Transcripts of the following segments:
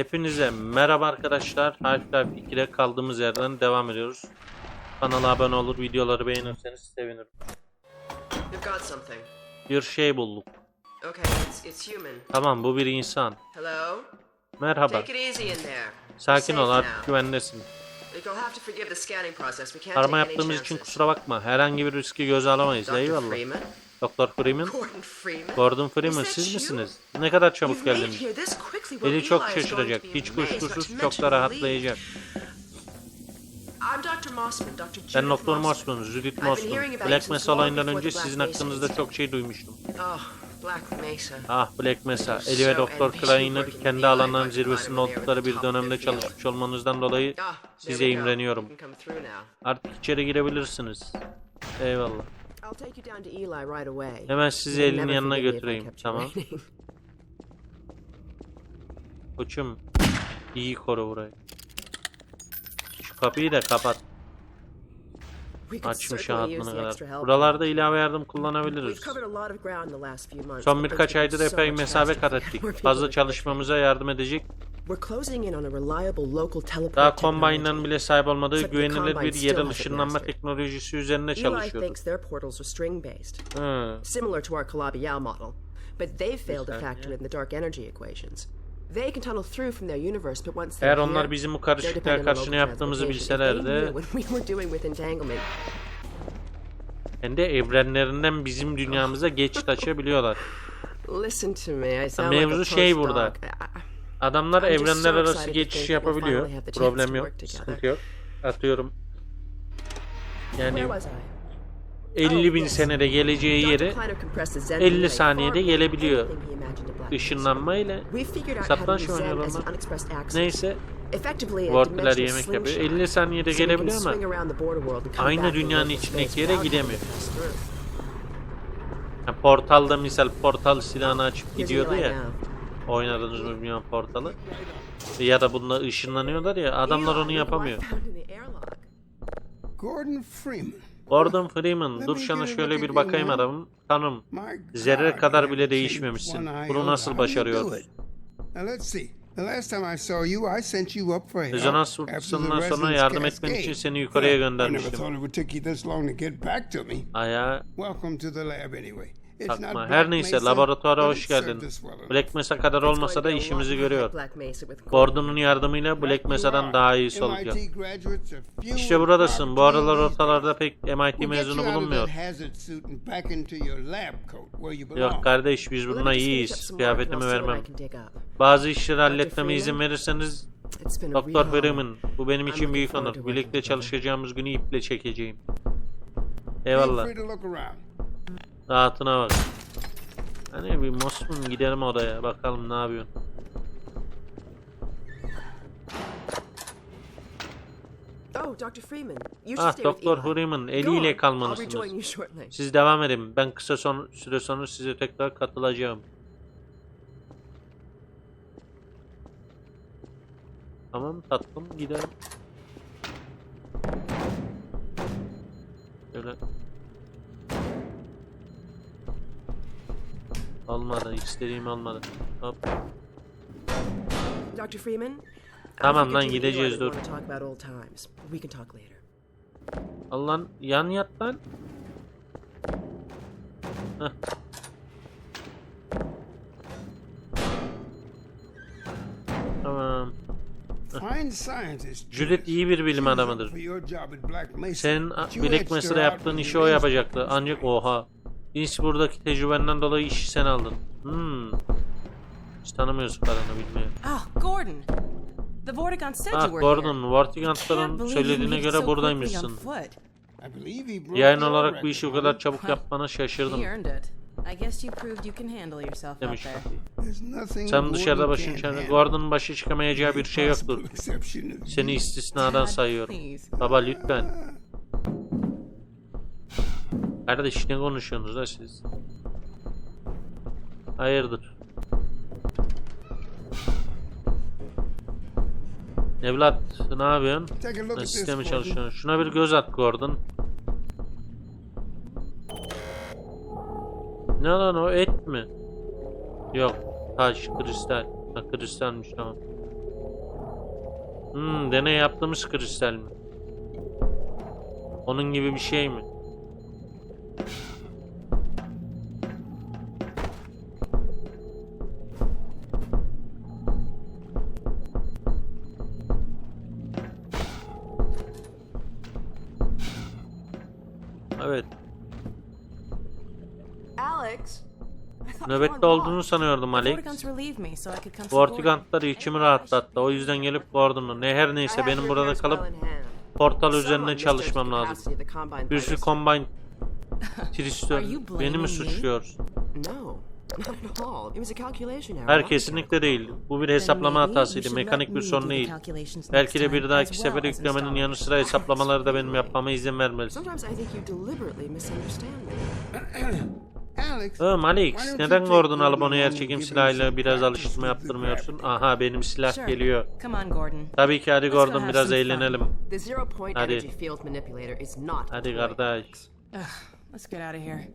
Hepinize merhaba arkadaşlar. Half-Life 2'de kaldığımız yerden devam ediyoruz. Kanala abone olur, videoları beğenirseniz sevinirim. Bir şey bulduk. Okay, it's it's human. Tamam bu bir insan. Hello? Merhaba. Sakin ol artık güvendesin. Arama yaptığımız için kusura bakma. Herhangi bir riski göze alamayız. Eyvallah. Doktor Freeman. Gordon Freeman? Siz misiniz? Ne kadar çabuk geldiniz. Beni çok şaşıracak. Hiç kuşkusuz çok da rahatlayacak. Ben Doktor. Mossman, Judith Mossman. hearing about Black Mesa olayından önce sizin hakkınızda çok şey duymuştum. Oh. Ah Black Mesa, Eli ve Doktor Kleiner kendi alanların zirvesinde oldukları bir dönemde çalışmış olmanızdan dolayı Ah, size imreniyorum. Artık içeri girebilirsiniz. Eyvallah. I'll take you down to Eli right away. Hemen sizi You'll elin never yanına forgive me if I götüreyim. kept you Tamam. waiting. Koçum. iyi koru burayı. Şu kapıyı da kapat. We could Açmış certainly use the kadar. help. Buralarda ilave yardım We've kullanabiliriz. covered a lot of ground in the last few months. Son birkaç aydır epey mesafe kat ettik. Fazla çalışmamıza yardım edecek. We're closing in on a reliable local teleport Daha. Combine'ın bile sahip olmadığı güvenilir bir yerel ışınlanma teknolojisi üzerine çalışıyordu. Hı. similar to our Calabi-Yau model, but they've failed to factor in the dark energy equations. They can tunnel through from their universe, but once Eğer onlar bizim bu karışıklığa karşı ne yaptığımızı they bilselerdi entanglement, kendi evrenlerinden bizim dünyamıza geç taşıyabiliyorlar. listen to me. I sound like a Mevzu şey burada. Adamlar evrenler arası geçiş yapabiliyor. Problem yok, sıkıntı yok. Atıyorum. Yani Where was I? 50 bin senede geleceği yere Kleiner compressed the Zen 50 relay saniyede gelebiliyor. anything he imagined a Black Mesa. ışınlanma ile We figured out how to satranç oynuyorlar. Neyse dimensional yemek yapıyor. slingshot. 50 saniyede gelebiliyor ama aynı dünyanın içindeki yere gidemiyor. ha, portalda misal portal silahını açıp gidiyordu ya. Oynadınız mı bilmiyorum portalı. Ya da bununla ışınlanıyorlar ya adamlar onu yapamıyor. Gordon Freeman. Gordon Freeman dur sana şöyle bir bakayım adamım. Tanım. Zerre kadar bile değişmemişsin. Bunu nasıl başarıyorsun? Rezonans fırtınasından sonra yardım etmen için seni yukarıya göndermiştim. thought takma. Her neyse laboratuvara hoş geldin. Black Mesa kadar olmasa da işimizi görüyor. Gordon'un yardımıyla Black Mesa'dan daha iyisi olacak. İşte buradasın. Bu aralar ortalarda pek MIT mezunu bulunmuyor. Yok kardeş biz bununla iyiyiz. Kıyafetimi vermem. Bazı işleri halletmeme izin verirseniz Doktor. Freeman bu benim I'm için büyük onur. Birlikte çalışacağımız günü iple çekeceğim. Eyvallah. Rahatına bak. Hani bir Mosmun gidelim odaya bakalım ne yapıyorsun. Oh, Dr. Freeman. You should Ah stay with Doktor Eli. Freeman eliyle. I'll rejoin kalmalısınız. shortly. Siz devam edin. Ben kısa son, süre sonra size tekrar katılacağım. Tamam tatlım gidelim. Şöyle. Olmadı. istediğim olmadı. Hop. Dr. Freeman. Tamam lan, gideceğiz, Eli dur. Allah'ın yan yat lan. Heh. Tamam. Judith iyi bir bilim adamıdır. Senin Black Mesa'da yaptığın işi o yapacaktı. Ancak oha. Innsbruck'daki tecrübenden dolayı işi sen aldın. Hmm. Hiç tanımıyoruz karını bilmiyorum. Oh, Gordon. The Vortigaunt said Ah you were here. Gordon, Vortigantların söylediğine göre buradaymışsın. Yayın olarak bu işi o Gordon. kadar çabuk yapmana şaşırdım He earned it. I guess you proved you can handle yourself out demiş. Sen dışarıda başın handle. Gordon'un başı çıkamayacağı bir şey yoktur. Seni istisnadan sayıyorum. Baba lütfen. Kardeş ne konuşuyorsunuz da siz? Hayırdır? Evlat ne yapıyorsun? Sistemi çalışıyorsun. Şuna bir göz at Gordon. Ne lan o et mi? Yok. Taş, kristal. Ha kristalmiş tamam. Hmm, deney yaptığımız kristal mi? Onun gibi bir şey mi? Evet. Alex. Nöbette olduğunu sanıyordum Alex. Vortigantlar içimi rahatlattı. O yüzden gelip Gordon'u. Ne her neyse benim burada kalıp portal üzerine çalışmam lazım. Bir sürü combine You beni mi error. Hayır kesinlikle değil. Bu bir hesaplama hatasıydı. Mekanik me bir sorun değil. Belki de bir dahaki as yüklemenin yanı sıra hesaplamaları da benim yapmama izin vermelisin. Oğlum Alex neden Gordon alıp onu yer çekim silahıyla biraz alıştırma yaptırmıyorsun? Aha benim silah geliyor. Tabii ki hadi Gordon biraz eğlenelim. Hadi. Hadi kardeş. Let's get out of here.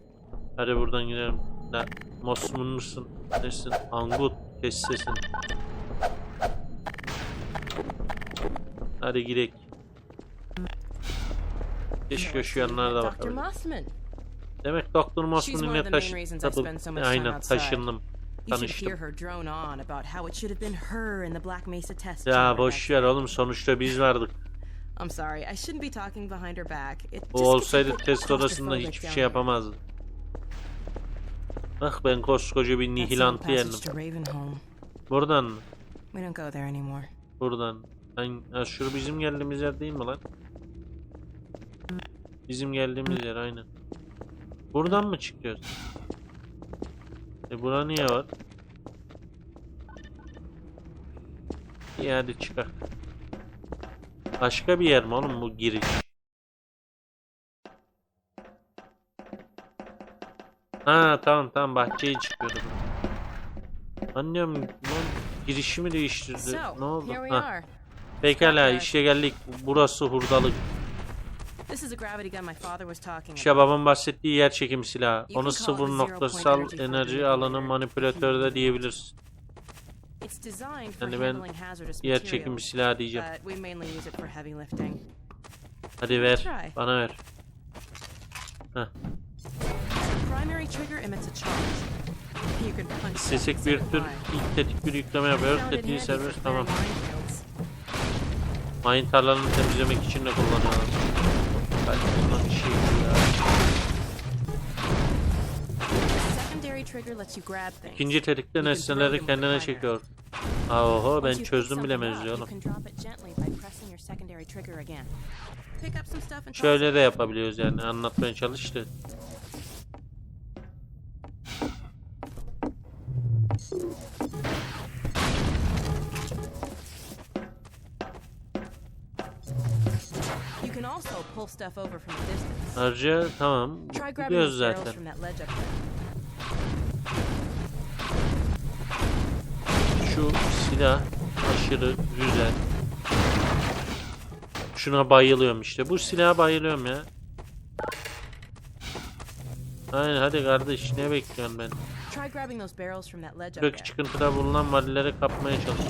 Hadi buradan gidelim. La, Mosmun musun? Nesin? Angut. Kes sesini. Hadi gidelim. Keşke şu yanlara da. Mossman. Demek Doktor She's Mosmun one yine of the taş... main reasons I spend so much time Aynen taşındım. Tanıştım. Ya boş ver oğlum sonuçta biz vardık. I'm sorry, I shouldn't be talking behind her back. It just O olsaydı test odasında hiçbir şey yapamazdı. Bak ben koskoca bir nihilantı yendim. Buradan mı? We don't go there anymore. Buradan. Ben, ha, şu bizim geldiğimiz yer değil mi lan? Bizim geldiğimiz yer aynen. Buradan mı çıkıyoruz? E bura niye var? İyi hadi çıkar. Başka bir yer mi oğlum bu giriş? Ha tamam tamam bahçeye çıkıyordu bu. Annem lan girişimi değiştirdi. Ne oldu? Ha. Pekala işe geldik. Burası hurdalık. İşte babam bahsettiği yer çekim silahı. Onu sıfır noktasal enerji alanı manipulator. manipülatörü de diyebilirsin. It's designed for Yani ben handling hazardous yer materials, çekimi silahı diyeceğim. but we mainly use it for heavy lifting. Hadi ver. Bana ver. Heh. The primary trigger emits a charge. You can punch İstesek bir tür ilk tetik bir yükleme yapıyoruz. Tetiği serbest tamam. Mayın tarlalarını temizlemek için de kullanıyorlar. Hadi bunlar bir şey İkinci tetikte nesneleri kendine çekiyor. Aa, Oho ben çözdüm bile mevzuyu oğlum. can drop it gently by pressing your secondary trigger again. Şu silah aşırı güzel. Şuna bayılıyorum işte. Bu silaha bayılıyorum ya. Aynen hadi kardeş ne bekliyorsun ben? There. çıkıntıda bulunan valileri kapmaya çalış.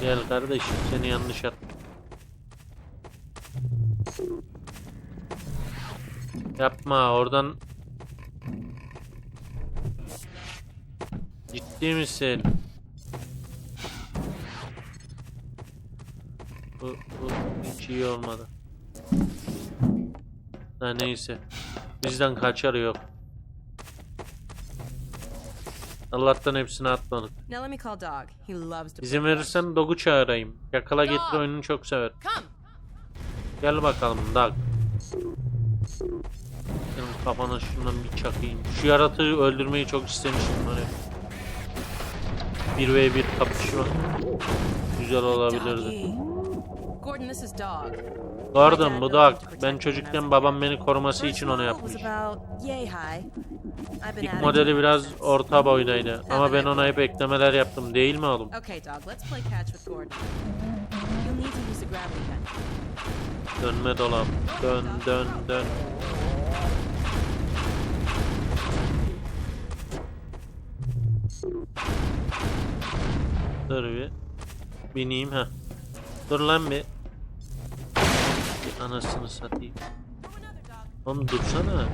Gel kardeş seni yanlış at. Yapma oradan Ciddi misin? Bu, bu hiç iyi olmadı. Ha neyse. Bizden kaçarı yok. Allah'tan hepsini atmadık. İzin verirsen Dog'u çağırayım. Yakala getir oyununu çok sever. Gel bakalım Dog. Senin kafana şundan bir çakayım. Şu yaratığı öldürmeyi çok istemiştim hani. 1v1 kapışma. Güzel olabilirdi. Gordon, bu Dog. Ben çocukken babam beni koruması için onu yapmış. İlk modeli biraz orta boydaydı. Ama ben ona hep eklemeler yaptım değil mi oğlum? Dönme dolap. Dön dön dön. Dur bir. Bineyim ha. Dur lan bir. Bir Anasını satayım. Oğlum dursana.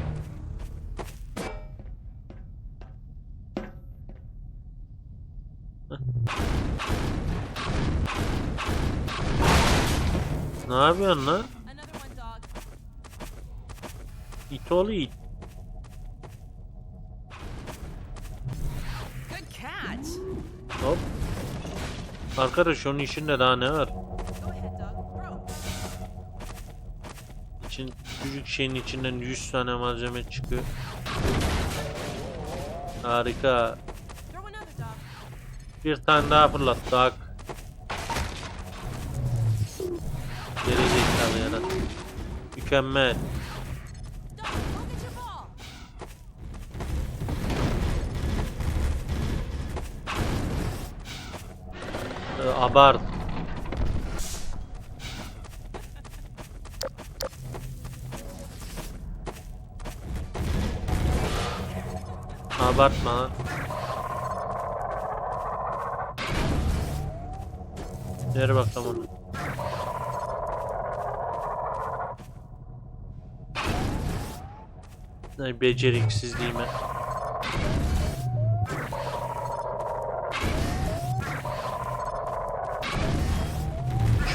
Ne yapıyorsun lan? İt oğlu it. Hop. Arkadaş onun içinde daha ne var? İçin, küçük şeyin içinden 100 tane malzeme çıkıyor. Harika. Bir tane daha fırlattık. Geri zekalı yarat. Mükemmel. Ee, abart. Abartma lan. Ver bakalım onu. Beceriksizliğime.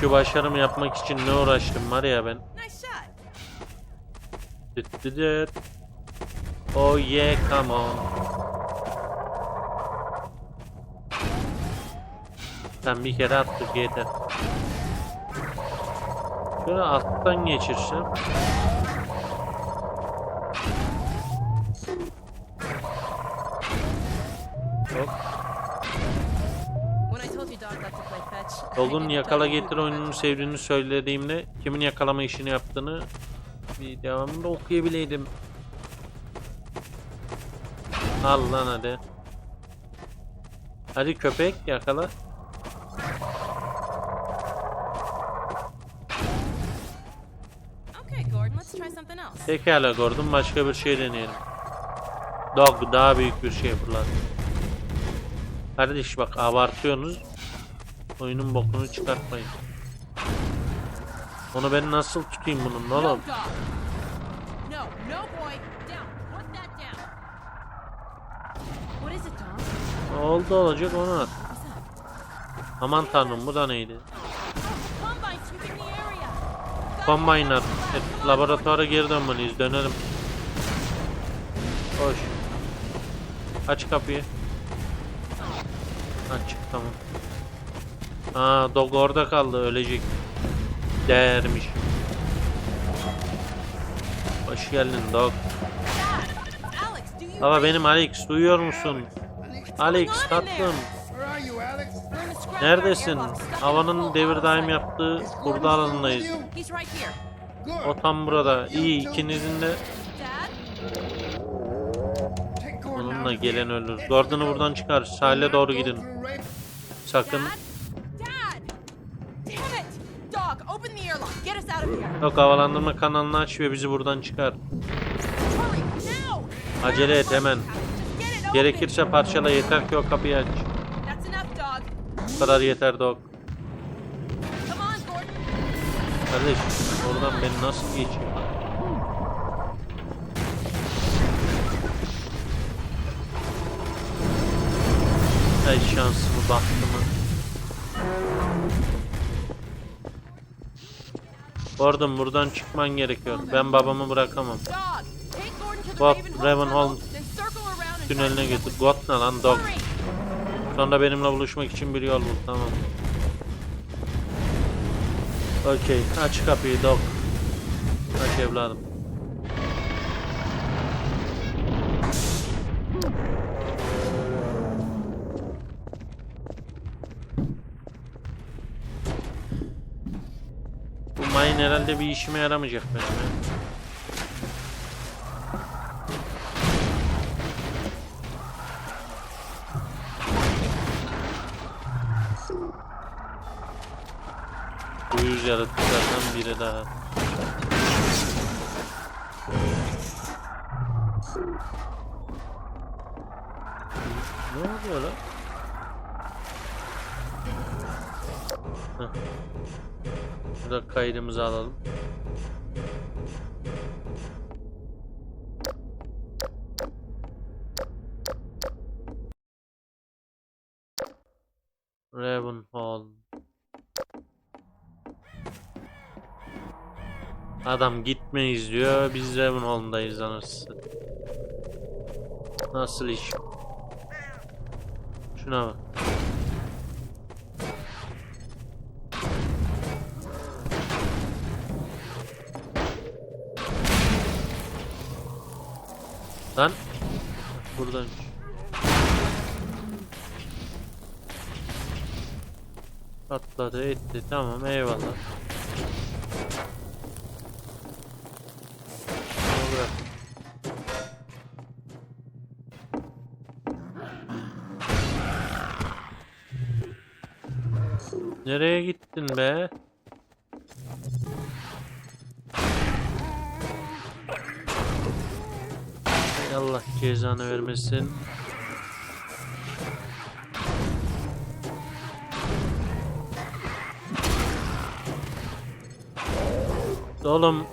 Şu başarımı yapmak için ne uğraştım var ya ben. Oh yeah come on. Sen bir kere attık yeter. Şöyle alttan geçirsem. Hop. Didn't yakala getir oyununu sevdiğini söylediğimde kimin yakalama işini yaptığını bir devamında okuyabileydim. Al lan hadi. Hadi köpek yakala. Pekala Gordon başka bir şey deneyelim. Dog daha büyük bir şey fırlat. Kardeş bak abartıyorsunuz. Oyunun bokunu çıkartmayın. Onu ben nasıl tutayım bunun oğlum? Oldu olacak onu at. Aman tanrım bu da neydi? Combine sweeping the area. Combine'lar. Evet, laboratuvara geri dönmeliyiz. Dönelim. Koş. Aç kapıyı. Açık tamam. Aa dog orada kaldı ölecek. Değermiş. Hoş geldin dog. Baba benim Alex duyuyor musun? Alex, tatlım. Neredesin? Havanın devir daim yaptığı still alanındayız. O tam burada. İyi ikinizin de onunla gelen ölür. Gordon'u buradan çıkar. Sahile doğru gidin. Sakın. Yok havalandırma kanalını aç ve bizi buradan çıkar. Acele et hemen. Gerekirse parçala yeter ki o kapıyı aç. Bu kadar yeter dog. Kardeş oradan ben nasıl geçeyim? Ay şansımı bahtımı. Gordon buradan çıkman gerekiyor. Ben babamı bırakamam. Bot, Ravenholm Tüneline götür. God ne lan dog? Sonra benimle buluşmak için bir yol bul. Tamam. Okey. Aç kapıyı dog. Aç evladım. Herhalde bir işime yaramayacak benim ya. Uyuz yaratıklardan biri daha. Heh. Burada kaydımızı alalım. Ravenhall. Adam gitmeyiz diyor. Biz Ravenhall'dayız anasını. Nasıl iş? Şuna bak. Lan. Buradaymış. Atladı etti tamam eyvallah. Nereye gittin be? Allah cezanı vermesin. Oğlum.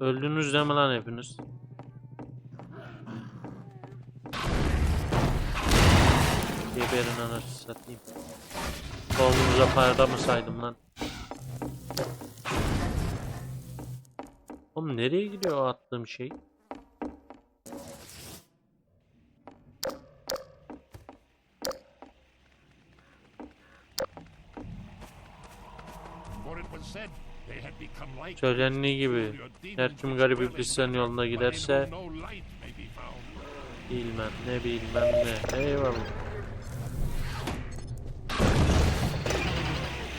Öldünüz de mi lan hepiniz? Geberin anasını satayım. Oğlunuza parada mı saydım lan? Oğlum nereye gidiyor o attığım şey? Söylendiği gibi her kim garip iblislerin yolunda giderse bilmem ne bilmem ne. Eyvallah.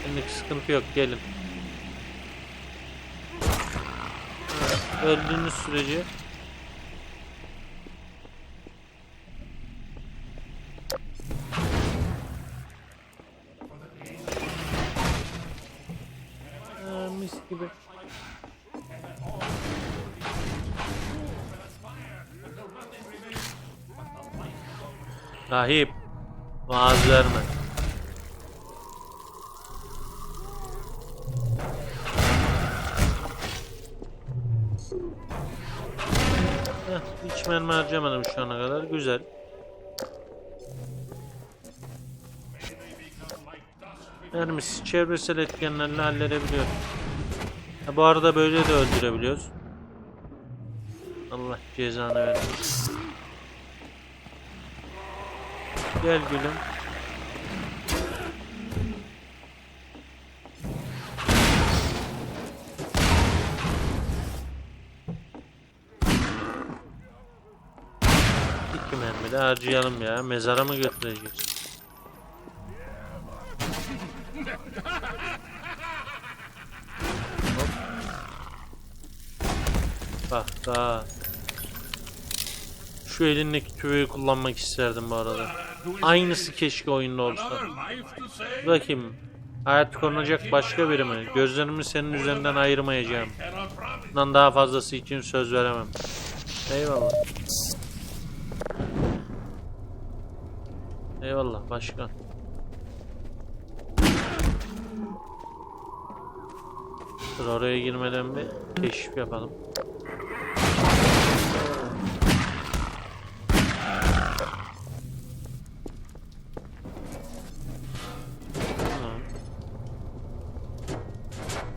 Şimdilik sıkıntı yok gelin. Öldüğünüz sürece Aa, mis gibi. Rahip. Heh, hiç mermi harcamadım şu ana kadar. Güzel. Mermisi çevresel etkenlerle halledebiliyoruz. Ha, bu arada böyle de öldürebiliyoruz. Allah cezanı vermesin. Gel gülüm. De harcayalım ya. Mezara mı götüreceğiz? Hop. Bak daha. Şu elindeki tüfeği kullanmak isterdim bu arada. Aynısı keşke oyunda olsa. Bakayım. Hayat korunacak başka biri mi? Gözlerimi senin üzerinden ayırmayacağım. Bundan daha fazlası için söz veremem. Eyvallah. Eyvallah başkan. Dur oraya girmeden bir keşif yapalım.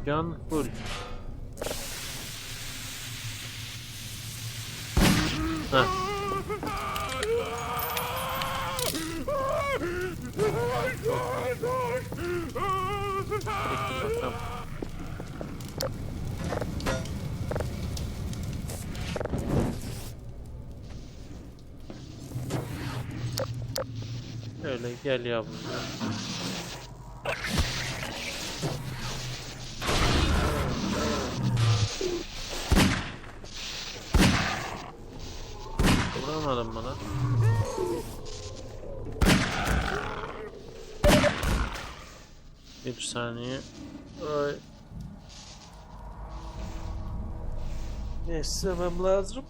Can full. Heh. Şöyle gel yavrum. Vuramadım bana. Bir saniye. Ay. Ne istemem lazım?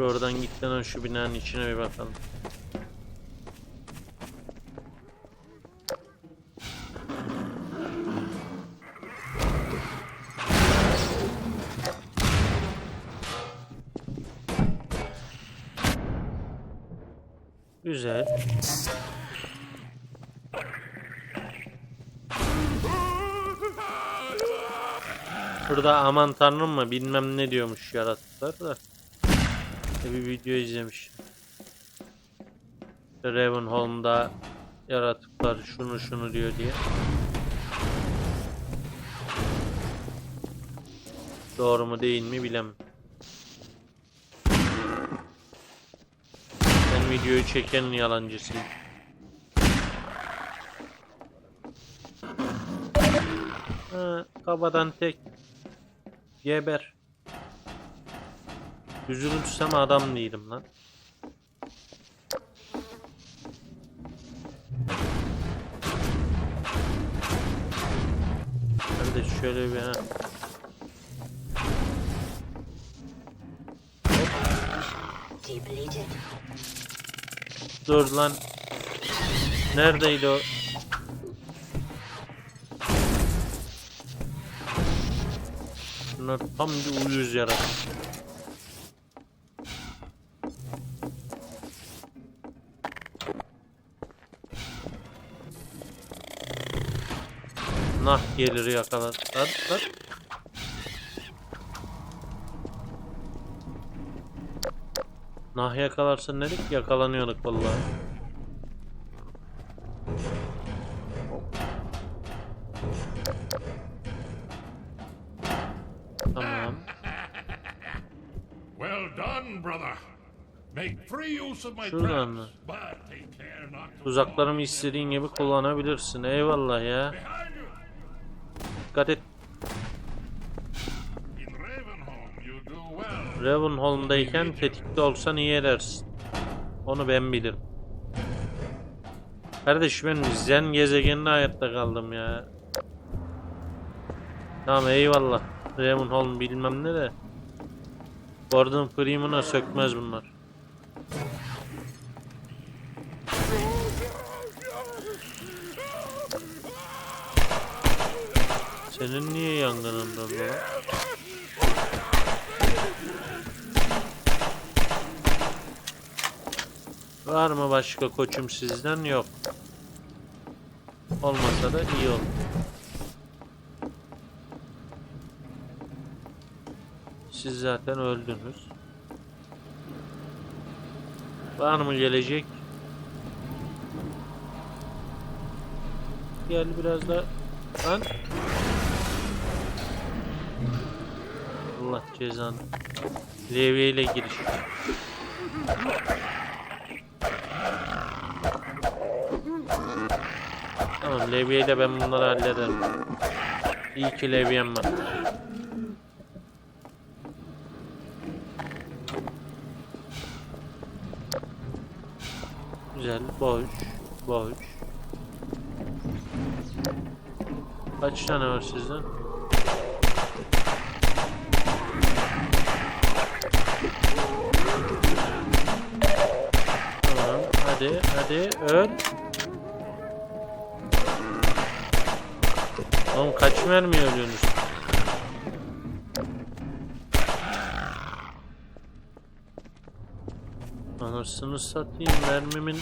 Dur Oradan gitmeden şu binanın içine bir bakalım. Güzel. Burada aman tanrım mı bilmem ne diyormuş yaratıklar da. Bir video izlemiş. Ravenholm'da yaratıklar şunu şunu diyor diye. Doğru mu değil mi bilemem. Ben videoyu çekenin yalancısıyım. Ha, kabadan tek. Geber. Yüzünü tutsam adam değilim lan. Hadi şöyle bir. Dur lan. Neredeydi o? Bunlar tam bir uyuz yaratık. Nah gelir yakalar. Lan lan. Nah yakalarsın dedik yakalanıyorduk vallahi. Tamam. Well done, brother. Make free use of my Şuradan traps, mı? Tuzaklarımı istediğin gibi kullanabilirsin. Eyvallah ya. Dikkat et. Ravenholm'dayken tetikte olsan iyi edersin. Onu ben bilirim. Kardeş ben Zen gezegeninde hayatta kaldım ya. Tamam eyvallah. Ravenholm bilmem ne de. Gordon Freeman'a sökmez bunlar. Senin niye yangının döndü lan? Var mı başka koçum sizden? Yok. Olmasa da iyi olur. Siz zaten öldünüz. Var mı gelecek? Gel biraz da lan. Allah cezanı. Levye ile giriş. Tamam levyeyle ben bunları hallederim. İyi ki levyem var. Güzel, boş, boş. Kaç tane var sizden? Tamam, hadi, öl. Oğlum kaç mermi ölüyorsunuz? Anasını satayım mermimin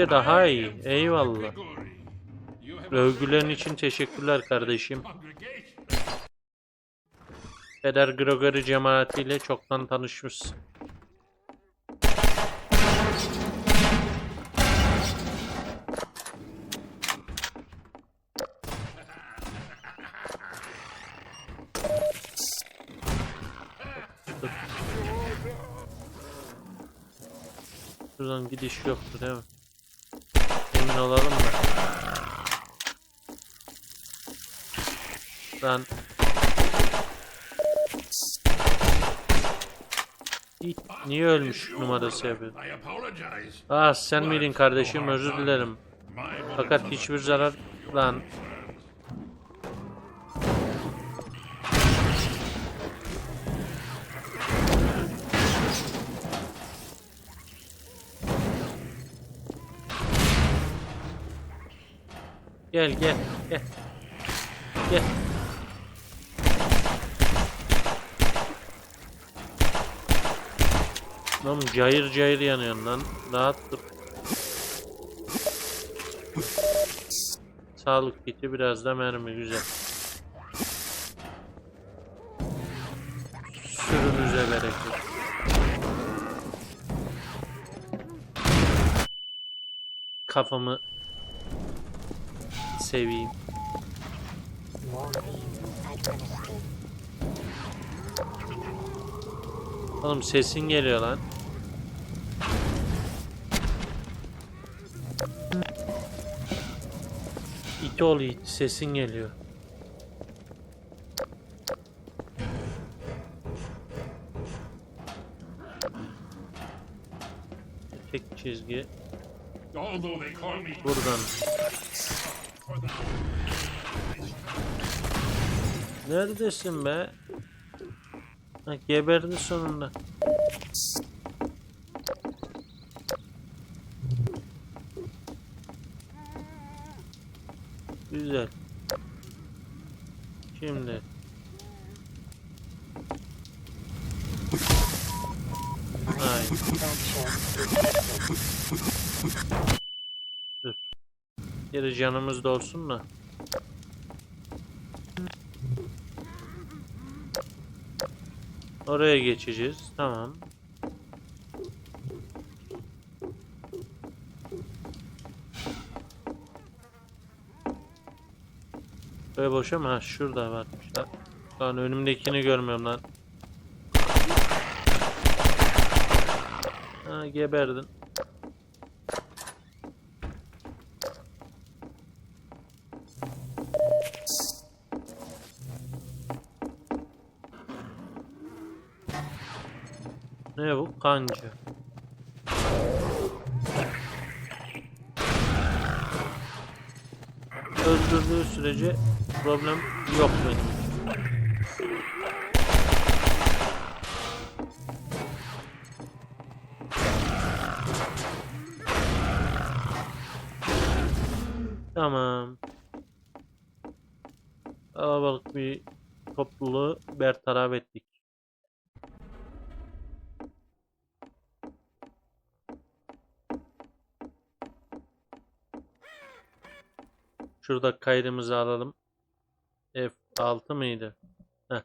gittikçe daha iyi. Eyvallah. Övgülerin için teşekkürler kardeşim. Peder Gregory cemaatiyle çoktan tanışmışsın. Şuradan gidiş yoktu değil mi? Olalım da. Lan. Niye ölmüş numarası yapıyor? Ah sen miydin kardeşim özür dilerim. Fakat hiçbir zarar lan. Gel gel gel. Oğlum cayır cayır yanıyorsun lan. Rahat dur. Sağlık kiti biraz da mermi güzel. Sürünüze bereket. Kafamı seveyim. Oğlum sesin geliyor lan. İti ol it, sesin geliyor. Tek çizgi buradan. Neredesin be? Ha, geberdi sonunda. Güzel. Şimdi. Ay. Dur. Geri canımız da olsun da. Oraya geçeceğiz. Tamam. Böyle boş ama ha, şurada varmış. Lan önümdekini görmüyorum lan. Ha geberdin. Ne bu? Kanca. Öldürdüğü sürece problem yok benim. Mıydı? Heh.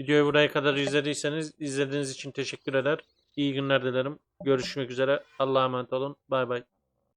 Videoyu buraya kadar izlediyseniz izlediğiniz için teşekkür eder. İyi günler dilerim. Görüşmek üzere. Allah'a emanet olun. Bay bay.